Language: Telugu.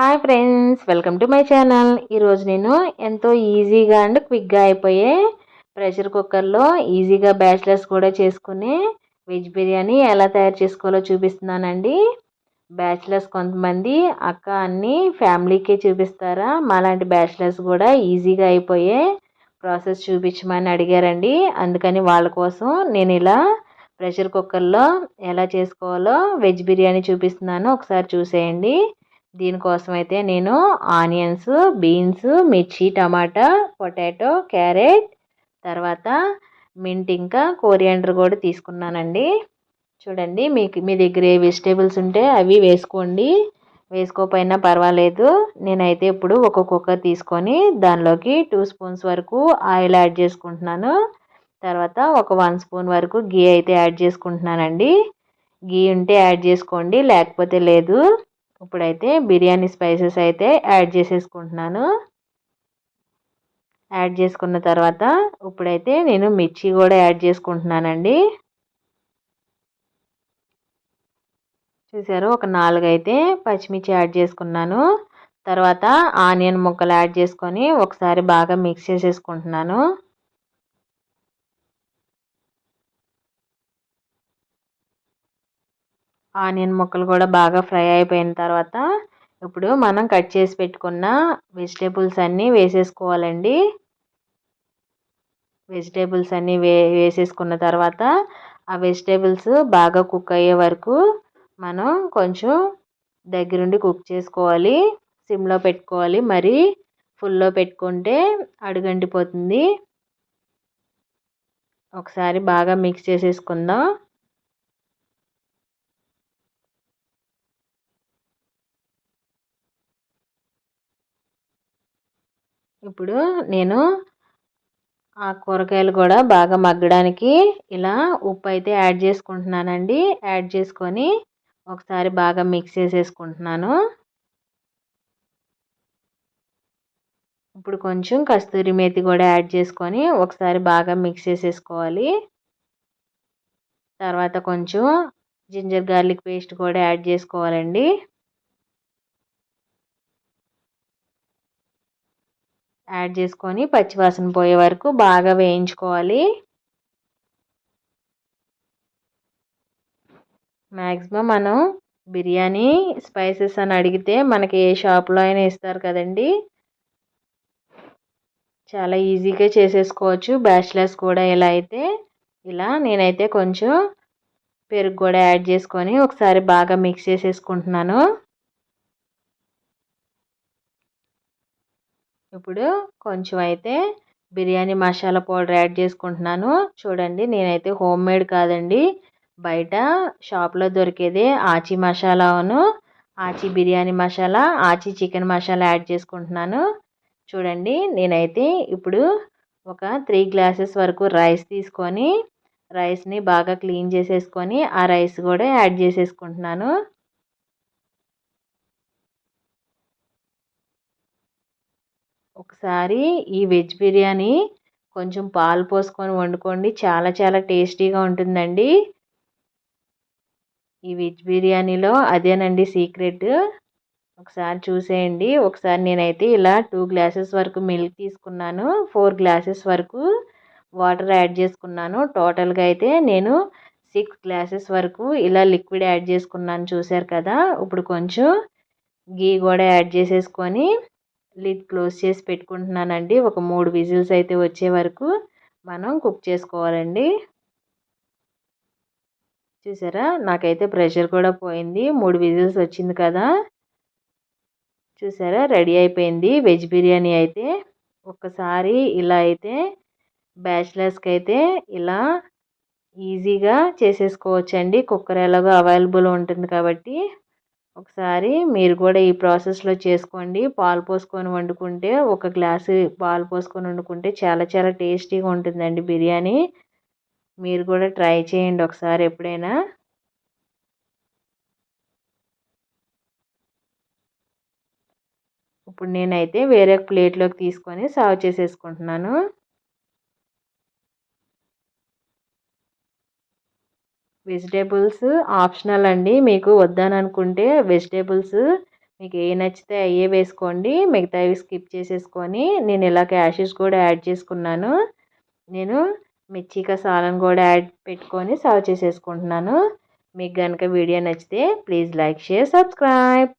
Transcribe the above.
Hi friends welcome to my channel. ఈరోజు నేను ఎంతో ఈజీగా అండ్ క్విక్గా అయిపోయే ప్రెషర్ కుక్కర్లో ఈజీగా బ్యాచిలర్స్ కూడా చేసుకునే వెజ్ బిర్యానీ ఎలా తయారు చేసుకోవాలో చూపిస్తున్నానండి. బ్యాచిలర్స్ కొంతమంది అక్క అన్ని ఫ్యామిలీకే చూపిస్తారా? మాలాంటి బ్యాచిలర్స్ కూడా ఈజీగా అయిపోయే ప్రాసెస్ చూపించమని అడిగారండి. అందుకని వాళ్ళ కోసం నేను ఇలా ప్రెషర్ కుక్కర్లో ఎలా చేసుకోవాలో వెజ్ బిర్యానీ చూపిస్తున్నాను. ఒకసారి చూసేయండి. దీనికోసం అయితే నేను ఆనియన్స్ బీన్స్ మిర్చి టమాటా పొటాటో క్యారెట్ తర్వాత మింట్ ఇంకా కోరియాండర్ కూడా తీసుకున్నానండి. చూడండి మీకు మీ దగ్గర ఏ వెజిటేబుల్స్ ఉంటే అవి వేసుకోండి. వేసుకోకపోయినా పర్వాలేదు. నేనైతే ఇప్పుడు ఒక కుక్కర్ తీసుకొని దానిలోకి టూ స్పూన్స్ వరకు ఆయిల్ యాడ్ చేసుకుంటున్నాను. తర్వాత ఒక వన్ స్పూన్ వరకు గీ అయితే యాడ్ చేసుకుంటున్నానండి. గీ ఉంటే యాడ్ చేసుకోండి లేకపోతే లేదు. ఇప్పుడైతే బిర్యానీ స్పైసెస్ అయితే యాడ్ చేసేసుకుంటున్నాను. యాడ్ చేసుకున్న తర్వాత ఇప్పుడైతే నేను మిర్చి కూడా యాడ్ చేసుకుంటున్నానండి. చూసారు ఒక నాలుగు అయితే పచ్చిమిర్చి యాడ్ చేసుకున్నాను. తర్వాత ఆనియన్ ముక్కలు యాడ్ చేసుకొని ఒకసారి బాగా మిక్స్ చేసేసుకుంటున్నాను. ఆనియన్ ముక్కలు కూడా బాగా ఫ్రై అయిపోయిన తర్వాత ఇప్పుడు మనం కట్ చేసి పెట్టుకున్న వెజిటేబుల్స్ అన్నీ వేసేసుకోవాలండి. వెజిటేబుల్స్ అన్నీ వే వేసేసుకున్న తర్వాత ఆ వెజిటేబుల్స్ బాగా కుక్ అయ్యే వరకు మనం కొంచెం దగ్గరుండి కుక్ చేసుకోవాలి. సిమ్లో పెట్టుకోవాలి. మరి ఫుల్లో పెట్టుకుంటే అడుగంటిపోతుంది. ఒకసారి బాగా మిక్స్ చేసేసుకుందాం. ఇప్పుడు నేను ఆ కూరగాయలు కూడా బాగా మగ్గడానికి ఇలా ఉప్పు అయితే యాడ్ చేసుకుంటున్నానండి. యాడ్ చేసుకొని ఒకసారి బాగా మిక్స్ చేసేసుకుంటున్నాను. ఇప్పుడు కొంచెం కస్తూరి మేతి కూడా యాడ్ చేసుకొని ఒకసారి బాగా మిక్స్ చేసేసుకోవాలి. తర్వాత కొంచెం జింజర్ గార్లిక్ పేస్ట్ కూడా యాడ్ చేసుకోవాలండి. యాడ్ చేసుకొని పచ్చివాసన పోయే వరకు బాగా వేయించుకోవాలి. మ్యాక్సిమం మనం బిర్యానీ స్పైసెస్ అని అడిగితే మనకి ఏ షాప్లో అయినా ఇస్తారు కదండి. చాలా ఈజీగా చేసేసుకోవచ్చు. బ్యాచిలర్స్ కూడా ఇలా అయితే. ఇలా నేనైతే కొంచెం పెరుగు కూడా యాడ్ చేసుకొని ఒకసారి బాగా మిక్స్ చేసేసుకుంటున్నాను. ఇప్పుడు కొంచెం అయితే బిర్యానీ మసాలా పౌడర్ యాడ్ చేసుకుంటున్నాను. చూడండి నేనైతే హోమ్ మేడ్ కాదండి. బయట షాప్లో దొరికేదే ఆచి మసాలాను ఆచి బిర్యానీ మసాలా ఆచి చికెన్ మసాలా యాడ్ చేసుకుంటున్నాను. చూడండి నేనైతే ఇప్పుడు ఒక త్రీ గ్లాసెస్ వరకు రైస్ తీసుకొని రైస్ని బాగా క్లీన్ చేసేసుకొని ఆ రైస్ కూడా యాడ్ చేసేసుకుంటున్నాను. ఒకసారి ఈ వెజ్ బిర్యానీ కొంచెం పాలు పోసుకొని వండుకోండి. చాలా చాలా టేస్టీగా ఉంటుందండి. ఈ వెజ్ బిర్యానీలో అదేనండి సీక్రెట్. ఒకసారి చూసేయండి. ఒకసారి నేనైతే ఇలా టూ గ్లాసెస్ వరకు మిల్క్ తీసుకున్నాను. ఫోర్ గ్లాసెస్ వరకు వాటర్ యాడ్ చేసుకున్నాను. టోటల్గా అయితే నేను సిక్స్ గ్లాసెస్ వరకు ఇలా లిక్విడ్ యాడ్ చేసుకున్నాను. చూసారు కదా? ఇప్పుడు కొంచెం గీ కూడా యాడ్ చేసేసుకొని లిడ్ క్లోజ్ చేసి పెట్టుకుంటున్నానండి. ఒక మూడు విజిల్స్ అయితే వచ్చే వరకు మనం కుక్ చేసుకోవాలండి. చూసారా? నాకైతే ప్రెషర్ కూడా పోయింది. మూడు విజిల్స్ వచ్చింది కదా? చూసారా? రెడీ అయిపోయింది. వెజ్ బిర్యానీ అయితే ఒక్కసారి ఇలా అయితే బ్యాచిలర్స్కి అయితే ఇలా ఈజీగా చేసేసుకోవచ్చండి. కుక్కర్ ఎలాగో అవైలబుల్ ఉంటుంది కాబట్టి. ఒకసారి మీరు కూడా ఈ ప్రాసెస్లో చేసుకోండి. పాలు పోసుకొని వండుకుంటే ఒక గ్లాసు పాలు పోసుకొని వండుకుంటే చాలా చాలా టేస్టీగా ఉంటుందండి బిర్యానీ. మీరు కూడా ట్రై చేయండి ఒకసారి ఎప్పుడైనా. ఇప్పుడు నేనైతే వేరే ప్లేట్లోకి తీసుకొని సర్వ్ చేసేసుకుంటున్నాను. వెజిటేబుల్స్ ఆప్షనల్ అండి. మీకు వద్దని అనుకుంటే వెజిటేబుల్స్ మీకు ఏ నచ్చితే అయ్యే వేసుకోండి. మిగతావి స్కిప్ చేసేసుకొని నేను ఇలా క్యాషెస్ కూడా యాడ్ చేసుకున్నాను. నేను మిర్చిక సాలన్ కూడా యాడ్ పెట్టుకొని సర్వ్ చేసేసుకుంటున్నాను. మీకు కనుక వీడియో నచ్చితే ప్లీజ్ లైక్ షేర్ సబ్స్క్రైబ్.